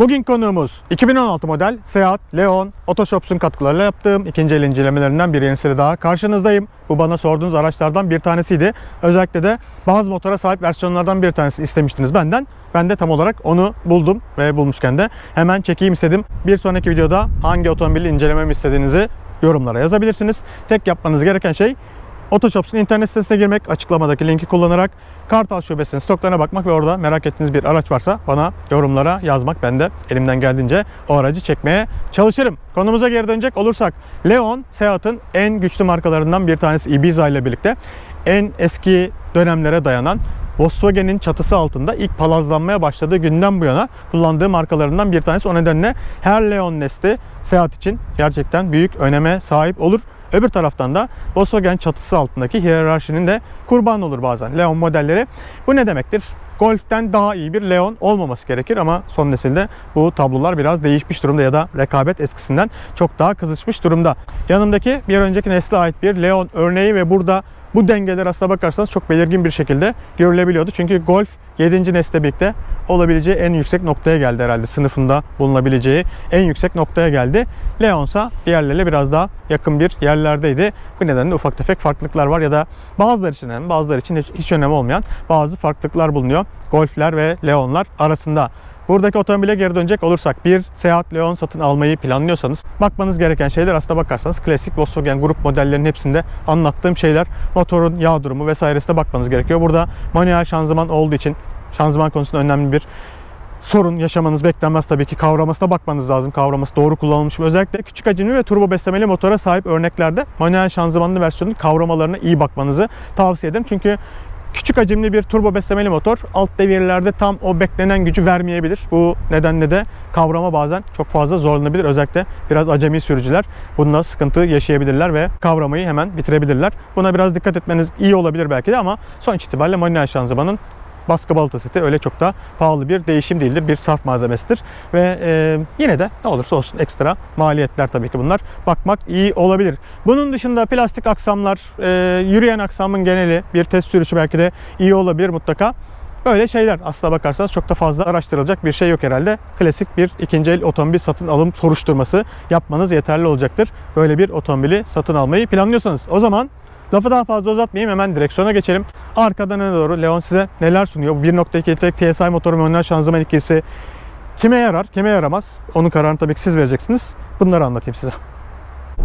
Bugün konuğumuz 2016 model Seat Leon Otoshops'un katkılarıyla yaptığım ikinci el incelemelerinden bir yenisiyle daha karşınızdayım. Bu bana sorduğunuz araçlardan bir tanesiydi. Özellikle de bazı motora sahip versiyonlardan bir tanesi istemiştiniz benden. Ben de tam olarak onu buldum ve bulmuşken de hemen çekeyim istedim. Bir sonraki videoda hangi otomobili incelememi istediğinizi yorumlara yazabilirsiniz. Tek yapmanız gereken şey Otoshops'un internet sitesine girmek, açıklamadaki linki kullanarak Kartal Şubesi'nin stoklarına bakmak ve orada merak ettiğiniz bir araç varsa bana yorumlara yazmak. Ben de elimden geldiğince o aracı çekmeye çalışırım. Konumuza geri dönecek olursak Leon, Seat'ın en güçlü markalarından bir tanesi Ibiza ile birlikte en eski dönemlere dayanan Volkswagen'in çatısı altında ilk palazlanmaya başladığı günden bu yana kullandığı markalarından bir tanesi. O nedenle her Leon nesli Seat için gerçekten büyük öneme sahip olur. Öbür taraftan da Volkswagen çatısı altındaki hiyerarşinin de kurban olur bazen Leon modelleri. Bu ne demektir? Golf'ten daha iyi bir Leon olmaması gerekir ama son nesilde bu tablolar biraz değişmiş durumda ya da rekabet eskisinden çok daha kızışmış durumda. Yanımdaki bir önceki nesle ait bir Leon örneği ve burada bu dengeler aslına bakarsanız çok belirgin bir şekilde görülebiliyordu. Çünkü Golf 7. nesle birlikte olabileceği en yüksek noktaya geldi herhalde. Sınıfında bulunabileceği en yüksek noktaya geldi. Leon ise diğerleriyle biraz daha yakın bir yerlerdeydi. Bu nedenle ufak tefek farklılıklar var ya da bazıları için önemli, bazıları için hiç, hiç önemi olmayan bazı farklılıklar bulunuyor. Golf'ler ve Leon'lar arasında. Buradaki otomobile geri dönecek olursak bir Seat Leon satın almayı planlıyorsanız bakmanız gereken şeyler aslında bakarsanız klasik Volkswagen grup modellerinin hepsinde anlattığım şeyler motorun yağ durumu vesairesine bakmanız gerekiyor. Burada manuel şanzıman olduğu için şanzıman konusunda önemli bir sorun yaşamanız beklenmez tabii ki kavramasına bakmanız lazım. Kavraması doğru kullanılmış mı? Özellikle küçük hacimli ve turbo beslemeli motora sahip örneklerde manuel şanzımanlı versiyonun kavramalarına iyi bakmanızı tavsiye ederim. Çünkü Küçük hacimli bir turbo beslemeli motor alt devirlerde tam o beklenen gücü vermeyebilir. Bu nedenle de kavrama bazen çok fazla zorlanabilir. Özellikle biraz acemi sürücüler bununla sıkıntı yaşayabilirler ve kavramayı hemen bitirebilirler. Buna biraz dikkat etmeniz iyi olabilir belki de ama sonuç itibariyle manuel şanzımanın baskı balata seti öyle çok da pahalı bir değişim değildir. Bir sarf malzemesidir. Ve e, yine de ne olursa olsun ekstra maliyetler tabii ki bunlar. Bakmak iyi olabilir. Bunun dışında plastik aksamlar, e, yürüyen aksamın geneli bir test sürüşü belki de iyi olabilir mutlaka. Böyle şeyler aslına bakarsanız çok da fazla araştırılacak bir şey yok herhalde. Klasik bir ikinci el otomobil satın alım soruşturması yapmanız yeterli olacaktır. Böyle bir otomobili satın almayı planlıyorsanız. O zaman Lafı daha fazla uzatmayayım hemen direksiyona geçelim. Arkadan öne doğru Leon size neler sunuyor? Bu 1.2 litrelik TSI motoru manuel şanzıman ikilisi kime yarar, kime yaramaz? Onun kararını tabii ki siz vereceksiniz. Bunları anlatayım size.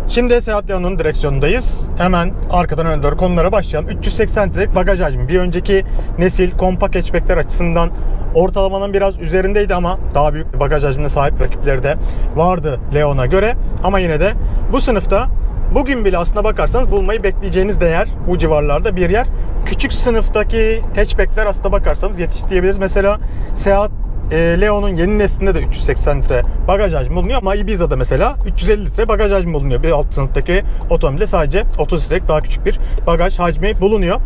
Şimdi Seat Leon'un direksiyonundayız. Hemen arkadan öne doğru konulara başlayalım. 380 litrelik bagaj hacmi. Bir önceki nesil kompakt hatchbackler açısından ortalamanın biraz üzerindeydi ama daha büyük bir bagaj hacmine sahip rakipleri de vardı Leon'a göre. Ama yine de bu sınıfta bugün bile aslına bakarsanız bulmayı bekleyeceğiniz değer bu civarlarda bir yer. Küçük sınıftaki hatchbackler aslına bakarsanız yetiş diyebiliriz. Mesela Seat e, Leon'un yeni neslinde de 380 litre bagaj hacmi bulunuyor ama Ibiza'da mesela 350 litre bagaj hacmi bulunuyor. Bir alt sınıftaki otomobilde sadece 30 litrelik daha küçük bir bagaj hacmi bulunuyor.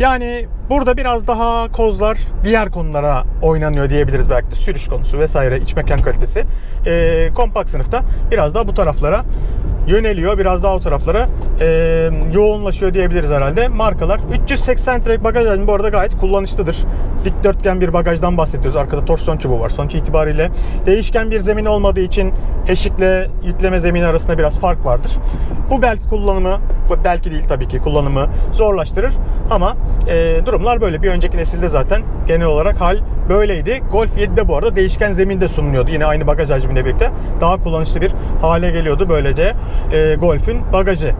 Yani burada biraz daha kozlar diğer konulara oynanıyor diyebiliriz belki de sürüş konusu vesaire iç mekan kalitesi. E, kompakt sınıfta biraz daha bu taraflara yöneliyor. Biraz daha o taraflara e, yoğunlaşıyor diyebiliriz herhalde. Markalar 380 litrelik bagaj hacmi bu arada gayet kullanışlıdır. Dikdörtgen bir bagajdan bahsediyoruz. Arkada torsiyon çubuğu var. Sonuç itibariyle değişken bir zemin olmadığı için eşikle yükleme zemini arasında biraz fark vardır. Bu belki kullanımı, belki değil tabii ki kullanımı zorlaştırır ama e, durumlar böyle. Bir önceki nesilde zaten genel olarak hal böyleydi. Golf 7'de bu arada değişken zeminde sunuluyordu. Yine aynı bagaj hacmiyle birlikte daha kullanışlı bir hale geliyordu böylece e, Golf'ün bagajı.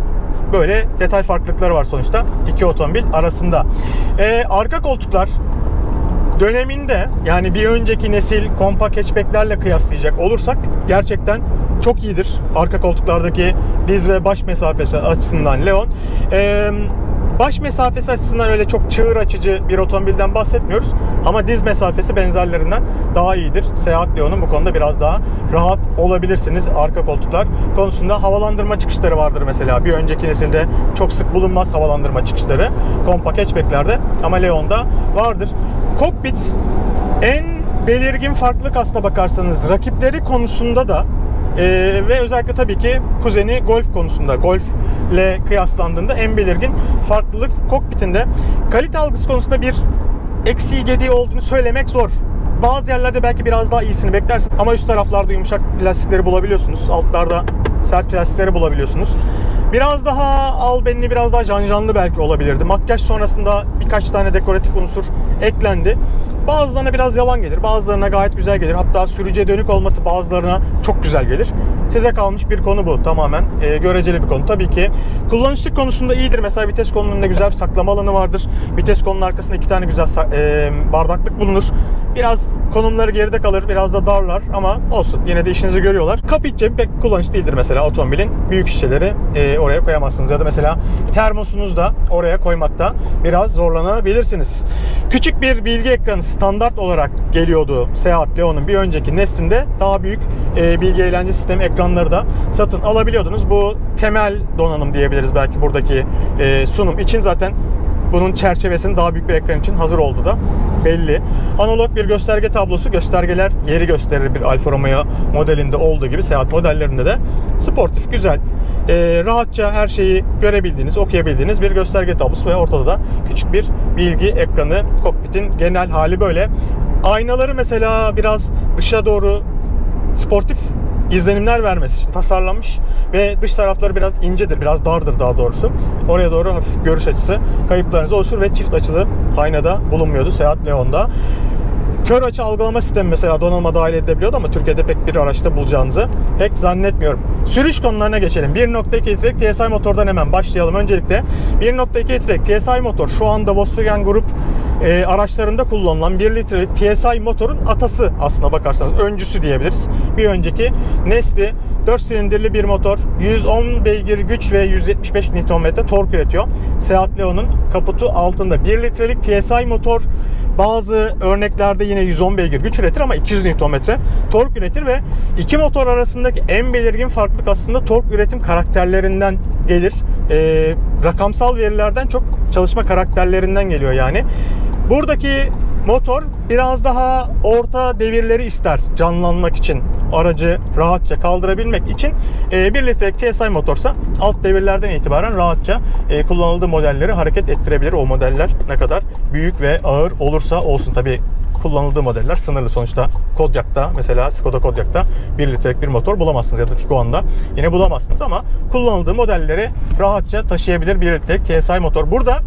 Böyle detay farklılıkları var sonuçta iki otomobil arasında. E, arka koltuklar döneminde yani bir önceki nesil kompakt hatchbacklerle kıyaslayacak olursak gerçekten çok iyidir. Arka koltuklardaki diz ve baş mesafesi açısından Leon. Ee, baş mesafesi açısından öyle çok çığır açıcı bir otomobilden bahsetmiyoruz. Ama diz mesafesi benzerlerinden daha iyidir. Seat Leon'un bu konuda biraz daha rahat olabilirsiniz arka koltuklar konusunda. Havalandırma çıkışları vardır mesela. Bir önceki nesilde çok sık bulunmaz havalandırma çıkışları. Kompakt hatchbacklerde ama Leon'da vardır. Kokpit en belirgin farklılık aslına bakarsanız rakipleri konusunda da ee, ve özellikle tabii ki kuzeni Golf konusunda Golf ile kıyaslandığında en belirgin farklılık kokpitinde kalite algısı konusunda bir eksiği gediği olduğunu söylemek zor. Bazı yerlerde belki biraz daha iyisini beklersin ama üst taraflarda yumuşak plastikleri bulabiliyorsunuz. Altlarda sert plastikleri bulabiliyorsunuz. Biraz daha albenli, biraz daha janjanlı belki olabilirdi. Makyaj sonrasında birkaç tane dekoratif unsur eklendi. Bazılarına biraz yavan gelir, bazılarına gayet güzel gelir. Hatta sürücüye dönük olması bazılarına çok güzel gelir. Size kalmış bir konu bu tamamen. e, göreceli bir konu. Tabii ki kullanışlık konusunda iyidir. Mesela vites kolunun da güzel bir saklama alanı vardır. Vites kolunun arkasında iki tane güzel e, bardaklık bulunur. Biraz konumları geride kalır, biraz da darlar ama olsun. Yine de işinizi görüyorlar. Kapı iç cebi pek kullanışlı değildir mesela otomobilin. Büyük şişeleri e, oraya koyamazsınız. Ya da mesela termosunuzu da oraya koymakta biraz zorlanabilirsiniz. Küçük bir bilgi ekranı standart olarak geliyordu Seat Leon'un bir önceki neslinde. Daha büyük e, bilgi eğlence sistemi ekranları da satın alabiliyordunuz. Bu temel donanım diyebiliriz belki buradaki e, sunum için zaten bunun çerçevesinin daha büyük bir ekran için hazır oldu da belli. Analog bir gösterge tablosu göstergeler yeri gösterir bir Alfa Romeo modelinde olduğu gibi Seat modellerinde de sportif güzel e, rahatça her şeyi görebildiğiniz, okuyabildiğiniz bir gösterge tablosu ve ortada da küçük bir bilgi ekranı. Kokpitin genel hali böyle. Aynaları mesela biraz dışa doğru sportif izlenimler vermesi için tasarlanmış ve dış tarafları biraz incedir, biraz dardır daha doğrusu. Oraya doğru hafif görüş açısı kayıplarınız oluşur ve çift açılı aynada bulunmuyordu Seat Leon'da. Kör açı algılama sistemi mesela donanıma dahil edilebiliyordu ama Türkiye'de pek bir araçta bulacağınızı pek zannetmiyorum. Sürüş konularına geçelim. 1.2 litrelik TSI motordan hemen başlayalım. Öncelikle 1.2 litrelik TSI motor şu anda Volkswagen Grup e, araçlarında kullanılan 1 litrelik TSI motorun atası aslına bakarsanız öncüsü diyebiliriz. Bir önceki nesli 4 silindirli bir motor, 110 beygir güç ve 175 Nm tork üretiyor. Seat Leon'un kaputu altında 1 litrelik TSI motor bazı örneklerde yine 110 beygir güç üretir ama 200 Nm tork üretir ve iki motor arasındaki en belirgin farklılık aslında tork üretim karakterlerinden gelir. Ee, rakamsal verilerden çok çalışma karakterlerinden geliyor yani. Buradaki motor biraz daha orta devirleri ister canlanmak için aracı rahatça kaldırabilmek için e, 1 litrelik TSI motorsa alt devirlerden itibaren rahatça e, kullanıldığı modelleri hareket ettirebilir. O modeller ne kadar büyük ve ağır olursa olsun tabi kullanıldığı modeller sınırlı sonuçta Kodiaq'ta mesela Skoda Kodiaq'ta 1 litrelik bir motor bulamazsınız ya da Tiguan'da yine bulamazsınız ama kullanıldığı modelleri rahatça taşıyabilir 1 litrelik TSI motor. Burada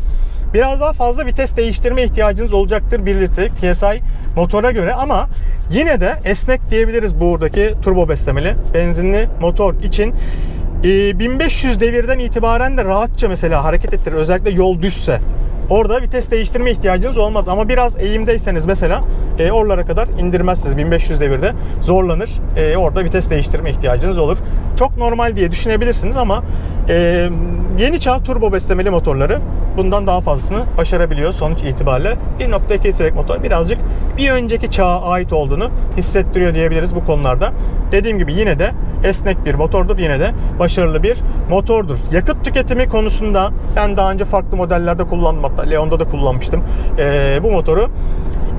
biraz daha fazla vites değiştirme ihtiyacınız olacaktır 1 litrelik TSI motora göre ama yine de esnek diyebiliriz buradaki turbo beslemeli benzinli motor için. Ee, 1500 devirden itibaren de rahatça mesela hareket ettirir. Özellikle yol düzse. Orada vites değiştirme ihtiyacınız olmaz ama biraz eğimdeyseniz mesela e, oralara kadar indirmezsiniz 1500 devirde zorlanır E, orada vites değiştirme ihtiyacınız olur çok normal diye düşünebilirsiniz ama e, yeni çağ turbo beslemeli motorları bundan daha fazlasını başarabiliyor sonuç itibariyle 1.2 litrelik motor birazcık bir önceki çağa ait olduğunu hissettiriyor diyebiliriz bu konularda dediğim gibi yine de esnek bir motordur yine de başarılı bir motordur yakıt tüketimi konusunda ben daha önce farklı modellerde kullandım hatta Leon'da da kullanmıştım ee, bu motoru.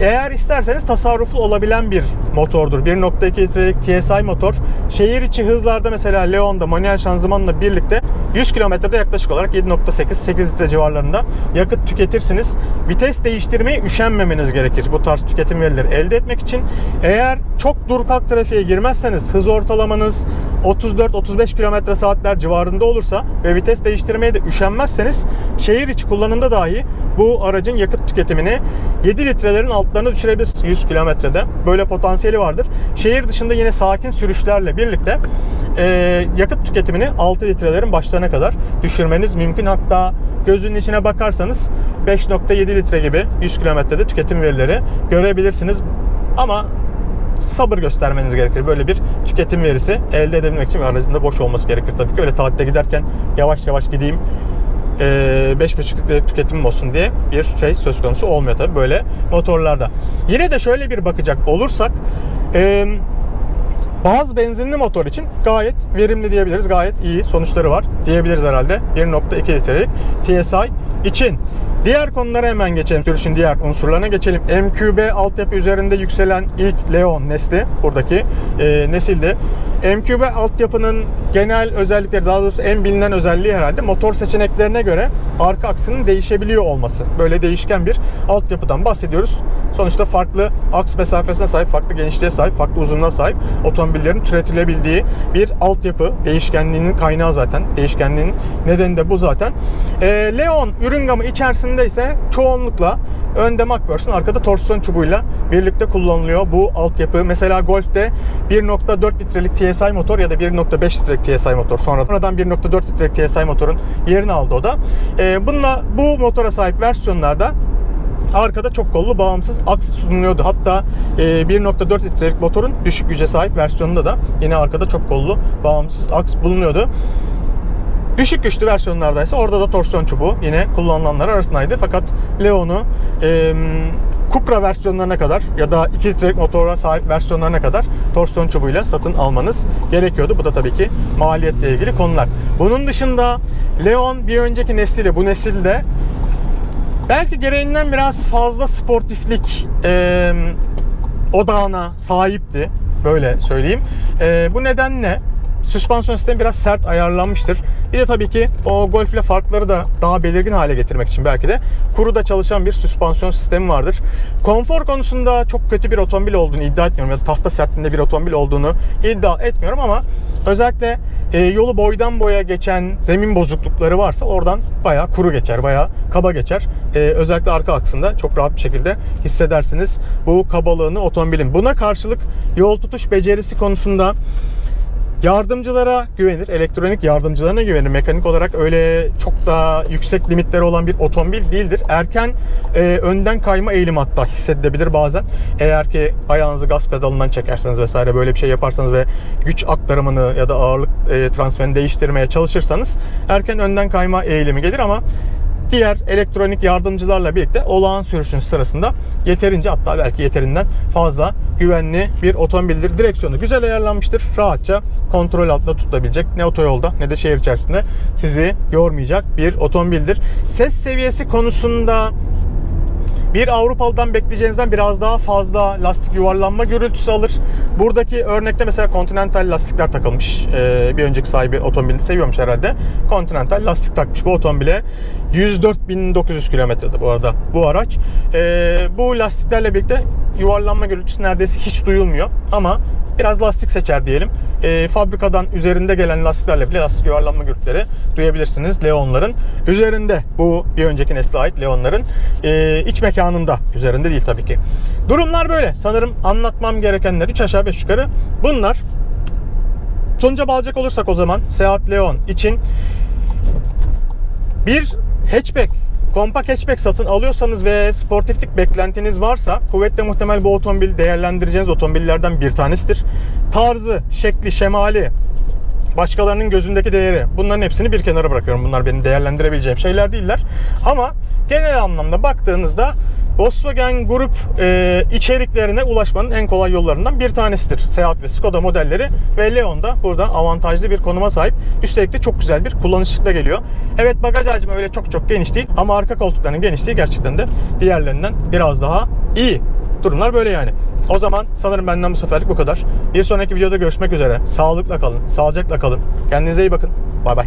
Eğer isterseniz tasarruflu olabilen bir motordur. 1.2 litrelik TSI motor. Şehir içi hızlarda mesela Leon'da manuel şanzımanla birlikte 100 kilometrede yaklaşık olarak 7.8-8 litre civarlarında yakıt tüketirsiniz. Vites değiştirmeye üşenmemeniz gerekir bu tarz tüketim verileri elde etmek için. Eğer çok dur kalk trafiğe girmezseniz hız ortalamanız 34-35 kilometre saatler civarında olursa ve vites değiştirmeye de üşenmezseniz şehir içi kullanımda dahi bu aracın yakıt tüketimini 7 litrelerin altlarına düşürebilirsiniz 100 kilometrede. Böyle potansiyeli vardır. Şehir dışında yine sakin sürüşlerle birlikte e, yakıt tüketimini 6 litrelerin başlarına kadar düşürmeniz mümkün. Hatta gözünün içine bakarsanız 5.7 litre gibi 100 kilometrede tüketim verileri görebilirsiniz. Ama sabır göstermeniz gerekir. Böyle bir tüketim verisi elde edebilmek için ve aracın da boş olması gerekir tabii ki. Öyle tatilde giderken yavaş yavaş gideyim 5.5 litre tüketimim olsun diye bir şey söz konusu olmuyor tabii böyle motorlarda. Yine de şöyle bir bakacak olursak e, bazı benzinli motor için gayet verimli diyebiliriz. Gayet iyi sonuçları var diyebiliriz herhalde. 1.2 litrelik TSI için. Diğer konulara hemen geçelim. Sürüşün diğer unsurlarına geçelim. MQB altyapı üzerinde yükselen ilk Leon nesli buradaki e, nesildi. MQB altyapının genel özellikleri, daha doğrusu en bilinen özelliği herhalde motor seçeneklerine göre arka aksının değişebiliyor olması. Böyle değişken bir altyapıdan bahsediyoruz. Sonuçta farklı aks mesafesine sahip, farklı genişliğe sahip, farklı uzunluğa sahip otomobillerin türetilebildiği bir altyapı. Değişkenliğinin kaynağı zaten. Değişkenliğinin nedeni de bu zaten. Ee, Leon ürün gamı içerisinde ise çoğunlukla önde McPherson, arkada torsiyon çubuğuyla birlikte kullanılıyor bu altyapı. Mesela Golf'te 1.4 litrelik TSI motor ya da 1.5 litrelik TSI motor. Sonradan 1.4 litrelik TSI motorun yerini aldı o da. Ee, bununla bu motora sahip versiyonlarda arkada çok kollu bağımsız aks sunuluyordu. Hatta e, 1.4 litrelik motorun düşük güce sahip versiyonunda da yine arkada çok kollu bağımsız aks bulunuyordu. Düşük güçlü versiyonlarda ise orada da torsiyon çubuğu yine kullanılanlar arasındaydı. Fakat Leon'u e, Cupra versiyonlarına kadar ya da 2 litrelik motora sahip versiyonlarına kadar torsiyon çubuğuyla satın almanız gerekiyordu. Bu da tabii ki maliyetle ilgili konular. Bunun dışında Leon bir önceki nesili bu nesilde belki gereğinden biraz fazla sportiflik e, odağına sahipti. Böyle söyleyeyim. E, bu nedenle süspansiyon sistemi biraz sert ayarlanmıştır. Bir de tabii ki o Golf ile farkları da daha belirgin hale getirmek için belki de kuruda çalışan bir süspansiyon sistemi vardır. Konfor konusunda çok kötü bir otomobil olduğunu iddia etmiyorum ya da tahta sertliğinde bir otomobil olduğunu iddia etmiyorum ama özellikle e, yolu boydan boya geçen zemin bozuklukları varsa oradan bayağı kuru geçer, bayağı kaba geçer. E, özellikle arka aksında çok rahat bir şekilde hissedersiniz bu kabalığını otomobilin. Buna karşılık yol tutuş becerisi konusunda Yardımcılara güvenir, elektronik yardımcılarına güvenir. Mekanik olarak öyle çok da yüksek limitleri olan bir otomobil değildir. Erken e, önden kayma eğilim hatta hissedilebilir bazen. Eğer ki ayağınızı gaz pedalından çekerseniz vesaire böyle bir şey yaparsanız ve güç aktarımını ya da ağırlık e, transferini değiştirmeye çalışırsanız erken önden kayma eğilimi gelir ama diğer elektronik yardımcılarla birlikte olağan sürüşün sırasında yeterince hatta belki yeterinden fazla güvenli bir otomobildir. Direksiyonu güzel ayarlanmıştır. Rahatça kontrol altında tutabilecek ne otoyolda ne de şehir içerisinde sizi yormayacak bir otomobildir. Ses seviyesi konusunda bir Avrupalı'dan bekleyeceğinizden biraz daha fazla lastik yuvarlanma gürültüsü alır. Buradaki örnekte mesela Continental lastikler takılmış. Ee, bir önceki sahibi otomobili seviyormuş herhalde. Continental lastik takmış bu otomobile. 104.900 kilometrede bu arada bu araç. Ee, bu lastiklerle birlikte yuvarlanma gürültüsü neredeyse hiç duyulmuyor. Ama biraz lastik seçer diyelim. E, fabrikadan üzerinde gelen lastiklerle bile lastik yuvarlanma gürültüleri duyabilirsiniz Leon'ların. Üzerinde bu bir önceki nesle ait Leon'ların e, iç mekanında üzerinde değil tabii ki. Durumlar böyle. Sanırım anlatmam gerekenler 3 aşağı 5 yukarı bunlar. Sonuca bağlayacak olursak o zaman Seat Leon için bir hatchback kompakt hatchback satın alıyorsanız ve sportiflik beklentiniz varsa kuvvetle muhtemel bu otomobil değerlendireceğiniz otomobillerden bir tanesidir. Tarzı, şekli, şemali, başkalarının gözündeki değeri bunların hepsini bir kenara bırakıyorum. Bunlar benim değerlendirebileceğim şeyler değiller. Ama genel anlamda baktığınızda Volkswagen Grup e, içeriklerine ulaşmanın en kolay yollarından bir tanesidir. Seat ve Skoda modelleri ve Leon da burada avantajlı bir konuma sahip. Üstelik de çok güzel bir kullanışlıkla geliyor. Evet bagaj hacmi öyle çok çok geniş değil ama arka koltukların genişliği gerçekten de diğerlerinden biraz daha iyi. Durumlar böyle yani. O zaman sanırım benden bu seferlik bu kadar. Bir sonraki videoda görüşmek üzere. Sağlıkla kalın, sağlıcakla kalın. Kendinize iyi bakın. Bay bay.